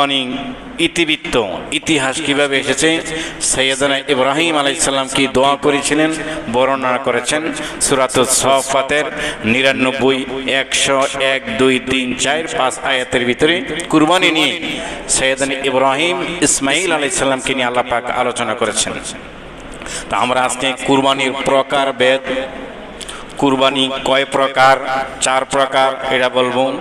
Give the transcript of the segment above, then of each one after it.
কুরবানি ইতিবৃত্ত, ইতিহাস কীভাবে এসেছে? সৈয়দনা ইব্রাহিম আলাইসাল্লাম কি দোয়া করেছিলেন, বর্ণনা করেছেন? সুরাত সফাতের নিরানব্বই, একশো এক, দুই, তিন, চার, পাঁচ আয়াতের ভিতরে কুরবানি নিয়ে সৈয়দনা ইব্রাহিম ইসমাইল আলাইসাল্লামকে নিয়ে আল্লাহ পাক আলোচনা করেছেন। তা আমরা আজকে কুরবানির প্রকার, বেদ কুরবানি কয় প্রকার? চার প্রকার এটা বলব।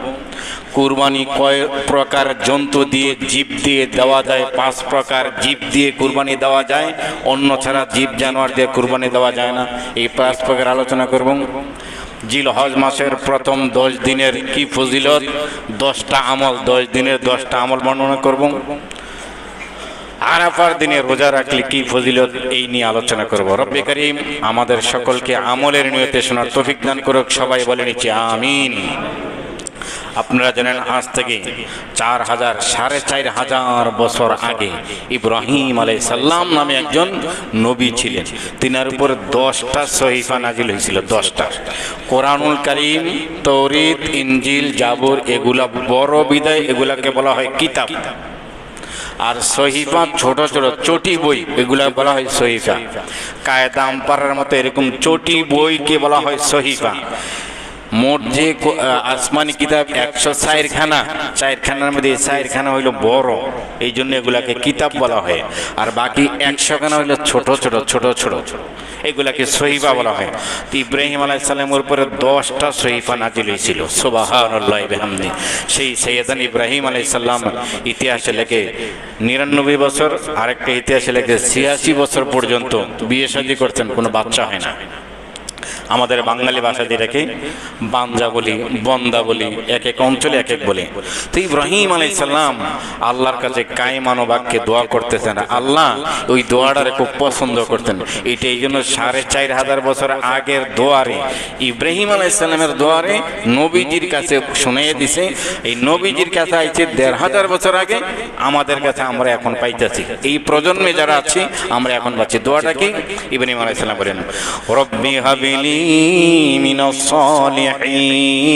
কুরবানি কয় প্রকার? জন্তু দিয়ে জীব দিয়ে দেওয়া যায়, পাঁচ প্রকার। জীব দিয়ে কুরবানি দেওয়া যায় অন্য ছাড়া জীব জানোয়ার দিয়ে কুরবানি দেওয়া যায় না। এই পাঁচ প্রকার আলোচনা করব। জিল হজ মাসের প্রথম দশ দিনের কি ফজিলত? দশটা আমল, দশ দিনের দশটা আমল বর্ণনা করব। আরাফার দিনে রোজা রাখলে কি ফজিলত? এই নিয়ে আলোচনা করব। রব্বে করিম, আমাদের সকলকে আমলের নিয়তে শোনার তৌফিক দান করুক। সবাই বলে নিচ্ছি, আমিন। আপনারা জানেন, আজ থেকে চার হাজার, সাড়ে চার হাজার বছর আগে ইব্রাহিম আলাই সাল্লাম নামে একজন নবী ছিলেন। তিনার উপর দশটা সহিফা নাজিল হয়েছিল, দশটা। কোরআনুল করিম তৌরিত ইঞ্জিল জাবর, এগুলা বড় বিদায়, এগুলাকে বলা হয় কিতাব। আর সহিফা ছোট ছোট চটি বই, এগুলা বলা হয় সহিফা। কায়দা আম্পারের মতো এরকম চটি বইকে বলা হয় সহিফা। মোট যে আসমানি কিতাব একশো চারখানা, চারখানার মধ্যে চারখানা হইল বড়। এই জন্য এগুলাকে কিতাব বলা হয়। আর বাকি একশো খানা হইল ছোট ছোট ছোট ছোট। এগুলাকে সহিফা বলা হয়। তো ইব্রাহিম আলাহ সাল্লামের উপরে দশটা সহিফা নাজিল হয়েছিল বেহামদি। সেই সৈয়দান ইব্রাহিম আলাই সাল্লাম ইতিহাসে লেখে নিরানব্বই বছর, আরেকটা ইতিহাসে লেখে ছিয়াশি বছর পর্যন্ত বিয়ে শাদী করতেন, কোনো বাচ্চা হয় না। আমাদের বাঙালি ভাষা দিয়ে বান্দা বলি, বন্দা বলি, এক এক অঞ্চলে এক এক বলি। তো ইব্রাহিম আলাই সাল্লাম আল্লাহর কাছে কায়মানো বাক্যে দোয়া করতেছেন। আল্লাহ ওই দোয়াটারে খুব পছন্দ করতেন। এটা এই জন্য সাড়ে চার হাজার বছর আগের দোয়ারে, ইব্রাহিম আলাই সাল্লামের দোয়ারে নবীজির কাছে শুনিয়ে দিছে। এই নবীজির কাছে আইছে দেড় হাজার বছর আগে, আমাদের কাছে আমরা এখন পাইতেছি। এই প্রজন্মে যারা আছি, আমরা এখন পাচ্ছি। দোয়াটা কি? ইব্রাহিম আলাই সাল্লাম বলেন, রব্বি হাবিলি মিনাস সালিহিন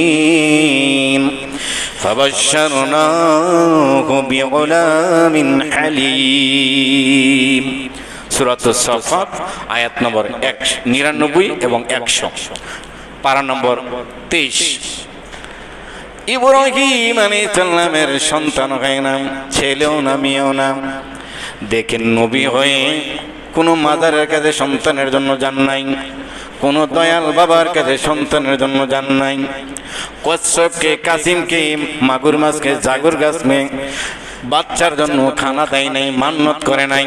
فبشرناه بغلام حليم সুরাত সফাত আয়াত নম্বর এক নিরানব্বই এবং একশো পারা নম্বর তেইশ ইব্রাহিম আলাইহিসসালামের সন্তান হয় না ছেলেও না মেয়েও না দেখেন নবী হয়ে কোনো মাদারের কাছে সন্তানের জন্য যান নাই কোনো দয়াল বাবার কাছে সন্তানের জন্য যান নাই। কচ্ছপকে, কাসিমকে, মাগুর মাছকে, জাগুর গাছ মেয়ে বাচ্চার জন্য খানা দেয় নাই, মান্নত করে নাই।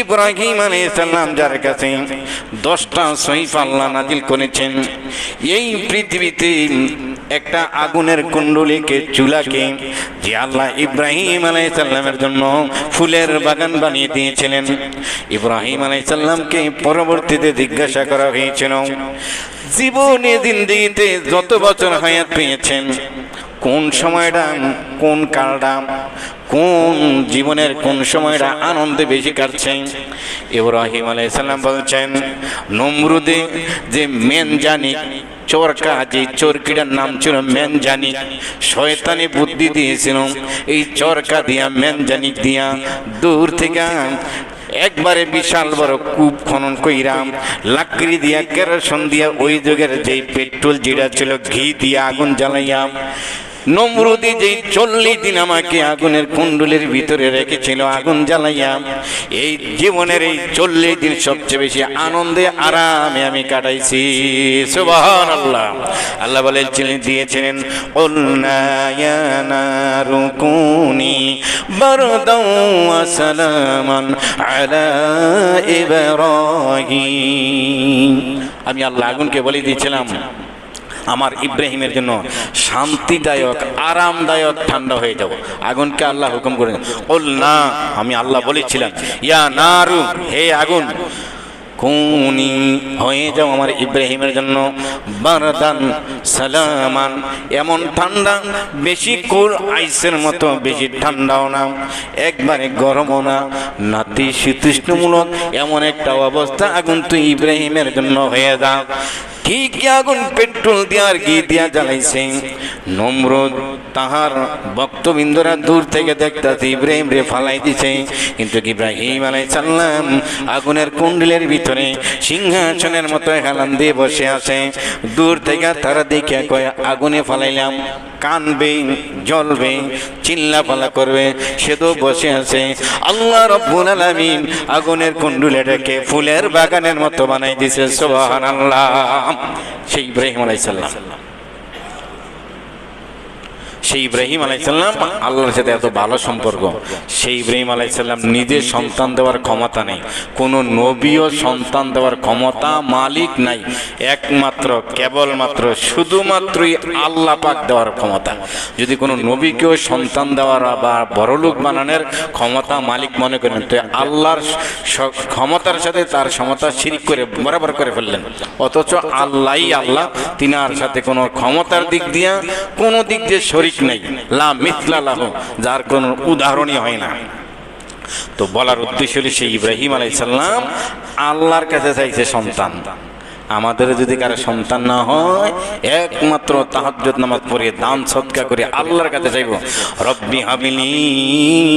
ইব্রাহিম আলাইসাল্লাম যার কাছে দশটা সহিফ আল্লাহ নাজিল করেছেন, এই পৃথিবীতে একটা আগুনের কুণ্ডলীকে চুলাকে যে আল্লাহ ইব্রাহিম আলাইসাল্লামের জন্য ফুলের বাগান বানিয়ে দিয়েছিলেন। ইব্রাহিম আলাইসাল্লামকে পরবর্তীতে জিজ্ঞাসা করা হয়েছিল, জীবনে জিন্দিগিতে যত বছর হায়াত পেয়েছেন, কোন সময়টা, কোন কালটা, কোন জীবনের কোন সময়টা আনন্দে বেশি কাটছে? ইব্রাহিম আলাইসাল্লাম বলছেন, নমরুদে যে মেন জানি চোরকা চোর চোরকিটার নাম ছিল ম্যানজানি শয়তানি বুদ্ধি দিয়েছিল। এই চরকা দিয়া ম্যানজানি দিয়া দূর থেকে একবারে বিশাল বড় কূপ খনন কইরাম। লাকড়ি দিয়া কেরোসন দিয়া ওই যুগের যেই পেট্রোল জিরা ছিল ঘি দিয়া আগুন জ্বালাইয়াম। নমরুদি যেই চল্লিশ দিন আমাকে আগুনের কুণ্ডলের ভিতরে রেখেছিল, আগুন জ্বালাইয়া, এই জীবনের এই চল্লিশ দিন সবচেয়ে বেশি আনন্দে, আরামে আমি কাটাইছি। সুবাহান আল্লাহ আল্লাহ বলেন দিয়েছিলেন রুকুনি সালামান আলা আমি আল্লাহ আগুনকে বলে দিয়েছিলাম। আমার ইব্রাহিমের জন্য শান্তিদায়ক, আরামদায়ক, ঠান্ডা হয়ে যাব। আগুনকে আল্লাহ হুকুম করেন বল না আমি আল্লাহ বলেছিলাম, ইয়া নারু হে আগুন, কুনি হয়ে যাও আমার ইব্রাহিমের জন্য, বারদান সালামান এমন ঠান্ডা, বেশি কুল আইসের মতো, বেশি ঠান্ডাও না, একবারে গরমও না নাতি শীতৃষ্ণমূলক এমন একটা অবস্থা, আগুন তুই ইব্রাহিমের জন্য হয়ে যাও। কি কি আগুন পেট্রোল দিয়া আর কি দিয়া জ্বালাইছে? নমরুদ তাহার ভক্তবৃন্দরা দূর থেকে দেখতাছে, ইব্রাহিম রে ফালাই দিছে। কিন্তু ইব্রাহিম আলাই সাল্লাম আগুনের কুণ্ডলের ভিতরে সিংহাসনের মতো হেলান দিয়ে বসে আছে। দূর থেকে তারা দেখে কয়, আগুনে ফালাইলাম, কানবে, জ্বলবে চিল্লা পালা করবে, সে তো বসে আছে। আল্লাহ রব্বুল আলামিন আগুনের কুণ্ডুলেটাকে ফুলের বাগানের মতো বানাই দিছে, সুবহানাল্লাহ। সেই ইব্রাহিম আলাইসাল্লাম সেই ইব্রাহিম আলাইসাল্লাম আল্লাহর সাথে এত ভালো সম্পর্ক। সেই ইব্রাহিম আলাইসাল্লাম নিজে সন্তান দেওয়ার ক্ষমতা নেই। কোনো নবীও সন্তান দেওয়ার ক্ষমতা মালিক নাই। একমাত্র, কেবলমাত্র, শুধুমাত্রই আল্লাহ পাক দেওয়ার ক্ষমতা। যদি কোনো নবীকেও সন্তান দেওয়ার বা বড়লোক বানানোর ক্ষমতা মালিক মনে করেন, তো আল্লাহর ক্ষমতার সাথে তার ক্ষমতা শিরিক করে বরাবর করে ফেললেন। অথচ আল্লাহই আল্লাহ তিনার সাথে কোনো ক্ষমতার দিক দিয়া কোনো দিক দিয়ে শরিক নেই। লা মিথলা লাহ, যার কোনো উদাহরণই হয় না। তো বলার উদ্দেশ্য হলো সেই ইব্রাহিম আলাইসাল্লাম আল্লাহর কাছে চাইছে সন্তান। আমাদের যদি কারও সন্তান না হয়, একমাত্র তাহাজ্জুদ নামাজ পড়ে দান সদকা করে আল্লাহর কাছে চাইব রব্বি হাবিলি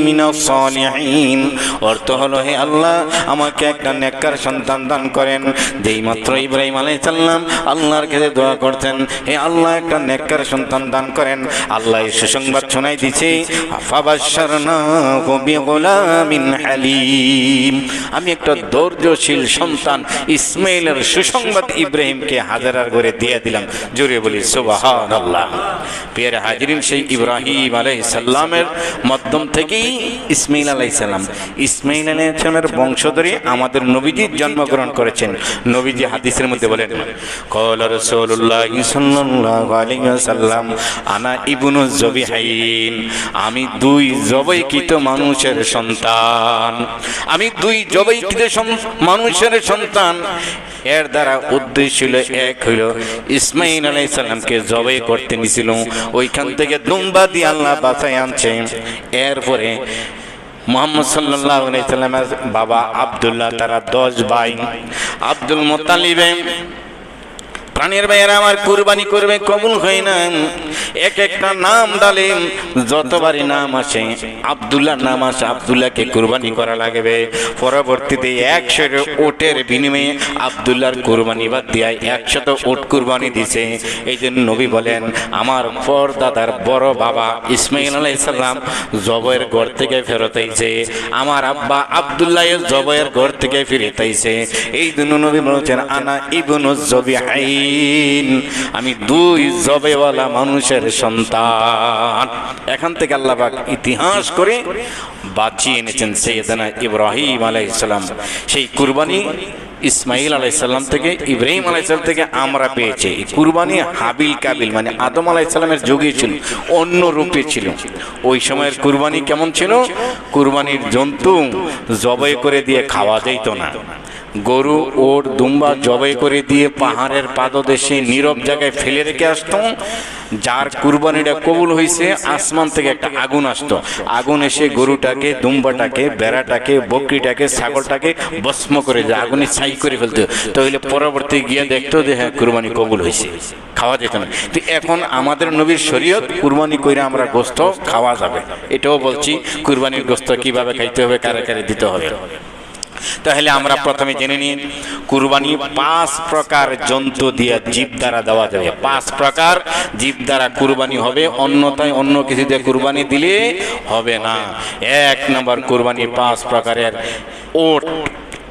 মিনাস সালিহিন। অর্থ হলো, হে আল্লাহ, আমাকে একটা নেককার সন্তান দান করেন। যেই মাত্র ইব্রাহিম আলাইহিস সালাম আল্লাহর কাছে দোয়া করতেন, হে আল্লাহ, একটা নেককার সন্তান দান করেন। আল্লাহ এই সুসংবাদ শোনাই দিছে ফাবাশশারনাহু বিগুলামিন হালিম। আমি একটা ধৈর্যশীল সন্তান, ইসমাইলের সুসংবাদ ইব্রাহিমকে হাজারার করে দিয়ে দিলাম। জোরে বলি, সুবহানাল্লাহ। পিয়ারে হাজিরিন, সেই ইব্রাহিম আলাইহিস সালামের মাধ্যম থেকেই ইসমাইল আলাইহিস সালাম ইসমাইল আলাইহিস সালামের বংশধরে আমাদের নবীজি জন্মগ্রহণ করেছেন। নবীজি হাদিসের মধ্যে বলেন, কল রাসূলুল্লাহ সাল্লাল্লাহু আলাইহি ওয়াসাল্লাম, আনা ইবনু জবিহাইন আমি দুই জবৈকিত মানুষের সন্তান। আমি দুই জবৈকিত মানুষের সন্তান। এর দ্বারা উদ্দেশ্য ছিল এক হইল ইসমাইল আলাইহিস সালামকে জবাই করতে নিছিল। ওইখান থেকে দুম্বা দিয়ে আল্লাহ বাঁচাই আনছে। এরপরে মোহাম্মদ সাল্লাহ সাল্লামের বাবা আবদুল্লাহ, তারা দশ ভাই। আব্দুল মোতালিবে প্রাণের ভাইয়েরা, আমার কুরবানি করবে, কবুল হয় না এক একটা নাম ডালে যতবারই নাম আসে, আবদুল্লাহ নাম আসে, আবদুল্লাহকে কুরবানি করা লাগবে। পরবর্তীতে একশো ওটের বিনিময়ে আবদুল্লাহর কুরবানি বাদ দিয়ে একশত ওট কুরবানি দিছে। এই জন্য নবী বলেন, আমার পরদাদার বড় বাবা ইসমাইল আলাইসাল্লাম জবয়ের ঘর থেকে ফেরত আইছে। আমার আব্বা আবদুল্লাহ জবয়ের ঘর থেকে ফিরত আইছে। এই জন্য নবী বলেছেন, আনা ইবনু জবিহাইন আমি দুই জবেওয়ালা মানুষের সন্তান। এখান থেকে আল্লাহ পাক ইতিহাস করে বাঁচিয়ে এনেছেন সৈয়দনা ইব্রাহিম আলাইসালাম সেই কুরবানি ইসমাইল আলাইসাল্লাম থেকে, ইব্রাহিম আলাইসাল্লাম থেকে আমরা পেয়েছি। এই কুরবানি হাবিল কাবিল মানে আদম আলাইসাল্লামের যুগে ছিল, অন্য রূপে ছিল। ওই সময়ের কুরবানি কেমন ছিল? কুরবানির জন্তু জবাই করে দিয়ে খাওয়া যাইত না। গরু, ওর দুম্বা জবাই করে দিয়ে পাহাড়ের পাদদেশে নীরব জায়গায় ফেলে রেখে আসতো। যার কুরবানিটা কবুল হয়েছে আসমান থেকে একটা আগুন আসতো। আগুন এসে গরুটাকে, দুম্বাটাকে, বেড়াটাকে, বকরিটাকে, ছাগলটাকে ভস্ম করে যায় আগুনে ছাই করে ফেলতো। তাহলে পরবর্তী গিয়ে দেখতো যে হ্যাঁ কুরবানি কবুল হয়েছে খাওয়া যেত না। তো এখন আমাদের নবীর শরীয়ত, কুরবানি করে আমরা গোস্ত খাওয়া যাবে। এটাও বলছি, কুরবানির গোস্ত কীভাবে খাইতে হবে, কারে কারে দিতে হবে। তাহলে আমরা প্রথমে জেনে নিই, কুরবানি পাঁচ প্রকার জন্তু দিয়ে জীব দ্বারা দেওয়া যাবে। পাঁচ প্রকার জীব দ্বারা কুরবানি হবে, অন্যথায় অন্য কিছু দিয়ে কুরবানি দিলে হবে না। এক নম্বর কুরবানি পাঁচ প্রকারের ওট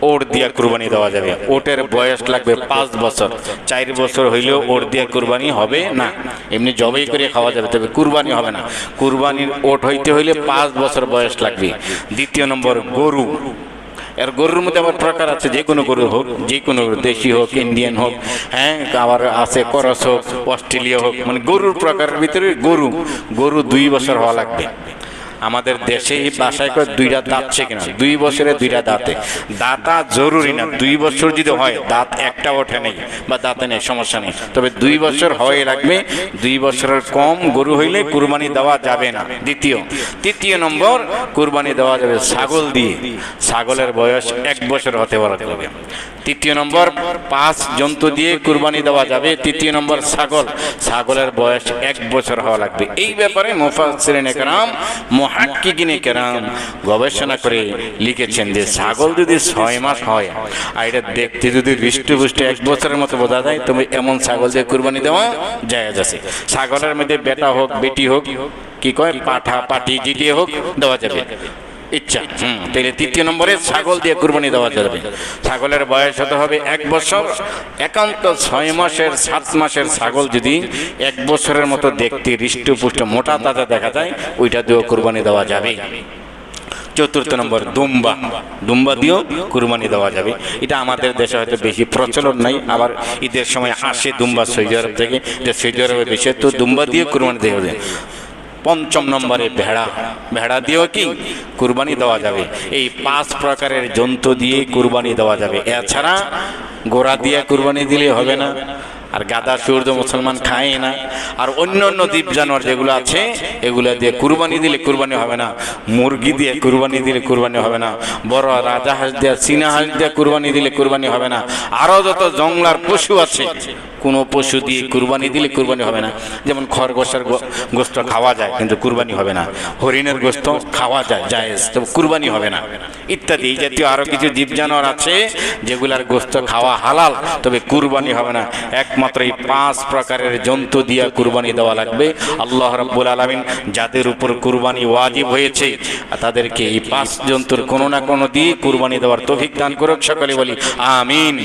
ওট দিয়ে কুরবানি দেওয়া যাবে। ওটের বয়স লাগবে পাঁচ বছর। চার বছর হইলেও ওট দিয়ে কুরবানি হবে না। এমনি জবাই করে খাওয়া যাবে, তবে কুরবানি হবে না। কুরবানির ওট হইতে হইলে পাঁচ বছর বয়স লাগবে। দ্বিতীয় নম্বর গরু। এর গরুর মধ্যে আবার প্রকার আছে, যে কোনো গরু হোক, যে কোনো দেশি হোক, ইন্ডিয়ান হোক হ্যাঁ আবার আছে করস হোক, অস্ট্রেলিয়া হোক মানে গরুর প্রকারের ভিতরে গরু গরু দুই বছর হওয়া লাগবে। আমাদের দেশে এই বাসায় করে দুইটা দাঁত ছে কিনা দুই বছরে দুইটা দাঁতে। দাঁতা জরুরি না। দুই বছর যদি হয় দাঁত একটা ওঠে নেই বা দাঁতে নেই সমস্যা নেই। তবে দুই বছর হয়ে লাগবে। দুই বছরের কম গরু হইলে কুরবানি দেওয়া যাবে না। দ্বিতীয়। তৃতীয় নম্বর কুরবানি দেওয়া যাবে ছাগল দিয়ে। ছাগলের বয়স এক বছর হতে পারে তৃতীয় নম্বর পাঁচ জন্তু দিয়ে কুরবানি দেওয়া যাবে। তৃতীয় নম্বর ছাগল। ছাগলের বয়স এক বছর হওয়া লাগবে। এই ব্যাপারে মুফাসসিরিনে কেরাম গবেষণা করে লিখেছেন যে ছাগল যদি ছয় মাস হয় আর এটা দেখতে যদি হৃষ্টপুষ্ট এক বছরের মতো বোঝা যায়, তবে এমন ছাগল দিয়ে কুরবানি দেওয়া যায় আছে। ছাগলের মধ্যে বেটা হোক, বেটি হোক, কি কয়, পাঠা পাটি জিটিয়ে হোক, দেওয়া যাবে। ইচ্ছা তাহলে তৃতীয় নম্বরে ছাগল দিয়ে কুরবানি দেওয়া যাবে। ছাগলের বয়স হতে হবে এক বছর, একান্ত ছয় মাসের, সাত মাসের ছাগল যদি এক বছরের মতো দেখতে হৃষ্টপুষ্ট, মোটা তাজা দেখা যায়, ওইটা দিয়েও কুরবানি দেওয়া যাবে। চতুর্থ নম্বর, দুম্বা। দুম্বা দিয়েও কুরবানি দেওয়া যাবে। এটা আমাদের দেশে হয়তো বেশি প্রচলন নাই, আবার ঈদের সময় আসে দুম্বা সৌদি আরব থেকে, যে সৌদি আরবে বেশি তো দুম্বা দিয়ে কুরবানি দেওয়া যাবে পঞ্চম নম্বরে ভেড়া। ভেড়া দিয়েও কি? কুরবানি দেওয়া যাবে। এই পাঁচ প্রকারের জন্তু দিয়ে কুরবানি দেওয়া যাবে। এছাড়া গোড়া দিয়ে কুরবানি দিলে হবে না। আর গাদা, সূর্য মুসলমান খায় না। আর অন্য অন্য দ্বীপ জানোয়ার যেগুলো আছে, এগুলো দিয়ে কুরবানি দিলে কুরবানি হবে না। মুরগি দিয়ে কুরবানি দিলে কুরবানি হবে না। বড় রাজা হাঁস দিয়ে, চীনা হাঁস দিয়ে কুরবানি দিলে কুরবানি হবে না। আরও যত জংলার পশু আছে কোনো পশু দিয়ে কুরবানি দিলে কুরবানি হবে না। যেমন খরগোশের গোস্ত খাওয়া যায়, কিন্তু কুরবানি হবে না। হরিণের গোস্ত খাওয়া যায় যায় তবে কুরবানি হবে না। ইত্যাদি এই জাতীয় আরও কিছু জীব জানোয়ার আছে, যেগুলার গোস্ত খাওয়া হালাল, তবে কুরবানি হবে না। একমাত্র এই পাঁচ প্রকারের জন্তু দিয়া কুরবানি দেওয়া লাগবে। আল্লাহ রাব্বুল আলামিন যাদের উপর কুরবানি ওয়াজিব হয়েছে, তাদেরকে এই পাঁচ জন্তুর কোনো না কোনো দিয়ে কুরবানি দেওয়ার তৌফিক দান করুক। সকলে বলি, আমিন।